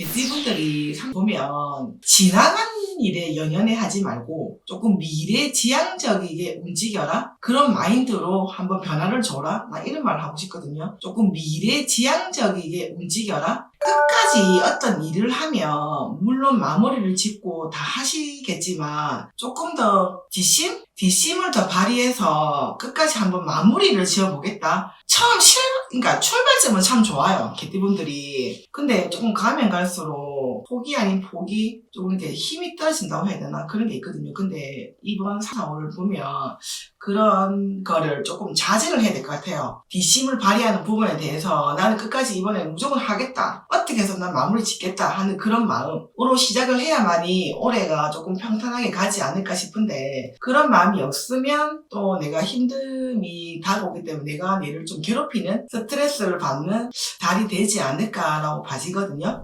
개띠분들이 상 보면 지나간 일에 연연해 하지 말고 조금 미래 지향적이게 움직여라. 그런 마인드로 한번 변화를 줘라. 나 이런 말을 하고 싶거든요. 조금 미래 지향적이게 움직여라. 끝까지 어떤 일을 하면 물론 마무리를 짓고 다 하시겠지만 조금 더 뒷심? 뒷심을 더 발휘해서 끝까지 한번 마무리를 지어보겠다. 처음 실, 그러니까 출발점은 참 좋아요 개띠분들이. 근데 조금 가면 갈수록 포기 아닌 포기 조금 이렇게 힘이 떨어진다고 해야 되나 그런 게 있거든요. 근데 이번 4, 5를 보면 그런 거를 조금 자제를 해야 될 것 같아요. 뒷심을 발휘하는 부분에 대해서 나는 끝까지 이번에 무조건 하겠다 어떻게 해서 난 마무리 짓겠다 하는 그런 마음으로 시작을 해야만이 올해가 조금 평탄하게 가지 않을까 싶은데 그런 마음이 없으면 또 내가 힘듦이 다가오기 때문에 내가 얘를 좀 괴롭히는 스트레스를 받는 달이 되지 않을까라고 봐지거든요.